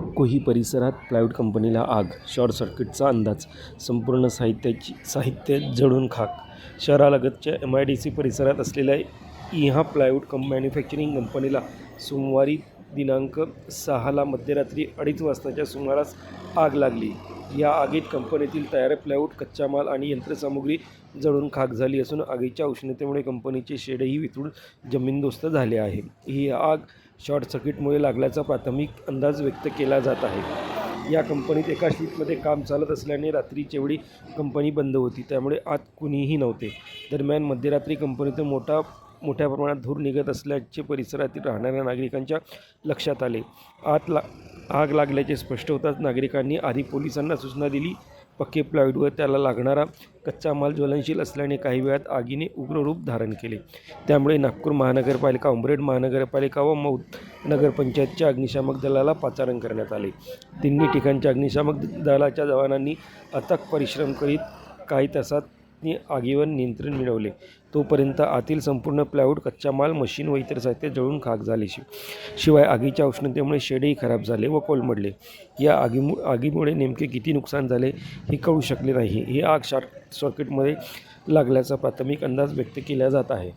कोही परिसरात प्लायवूड कंपनीला आग शॉर्ट सर्किटचा अंदाज संपूर्ण साहित्याची साहित्य जळून खाक. शहरालगतच्या एम आय डी सी परिसरात असलेल्या इहा प्लायवूड कं मॅन्युफॅक्चरिंग कंपनीला सोमवारी दिनांक सहाला मध्यरात्री अडीच वाजताच्या सुमारास आग लागली. या आगीत कंपनीतील तयार प्लायवूड कच्चा माल आणि यंत्रसामुग्री जळून खाक झाली असून आगीच्या उष्णतेमुळे कंपनीचे शेडही वितळून जमीनदोस्त झाले आहे. ही आग शॉर्ट सर्किटमुळे लागल्याचा प्राथमिक अंदाज व्यक्त केला जात आहे. या कंपनीत एका शिफ्टमध्ये काम चालत असल्याने रात्रीच्या वेळी कंपनी बंद होती. त्यामुळे आत कुणीही नव्हते. दरम्यान मध्यरात्री कंपनीतून मोठा मोठ्या प्रमाणात धूर निघत असल्याचे परिसरातील राहणाऱ्या नागरिकांच्या लक्षात आले. आत ला आग लागल्याचे स्पष्ट होताच नागरिकांनी आधी पोलिसांना सूचना दिली. पक्के प्लायवूडवर त्याला लागणारा कच्चा माल ज्वलनशील असल्याने काही वेळात आगीने उग्र रूप धारण केले. त्यामुळे नागपूर महानगरपालिका उंबरेड महानगरपालिका व मौद नगरपंचायतच्या अग्निशामक दलाला पाचारण करण्यात आले. तिन्ही ठिकाणच्या अग्निशामक दलाच्या जवानांनी अथक परिश्रम करीत काही तासात आगीवर नियंत्रण मिळवले. तोपर्यंत आतील संपूर्ण प्लायवूड कच्चा माल मशीन व इतर साहित्य जळून खाक झाले. शि शिवाय आगीच्या उष्णतेमुळे शेडही खराब झाले व कोलमडले. या आगीमु आगीमुळे नेमके किती नुकसान झाले हे कळू शकले नाही. ही आग शॉर्ट सर्किटमध्ये लागल्याचा प्राथमिक अंदाज व्यक्त केला जात आहे.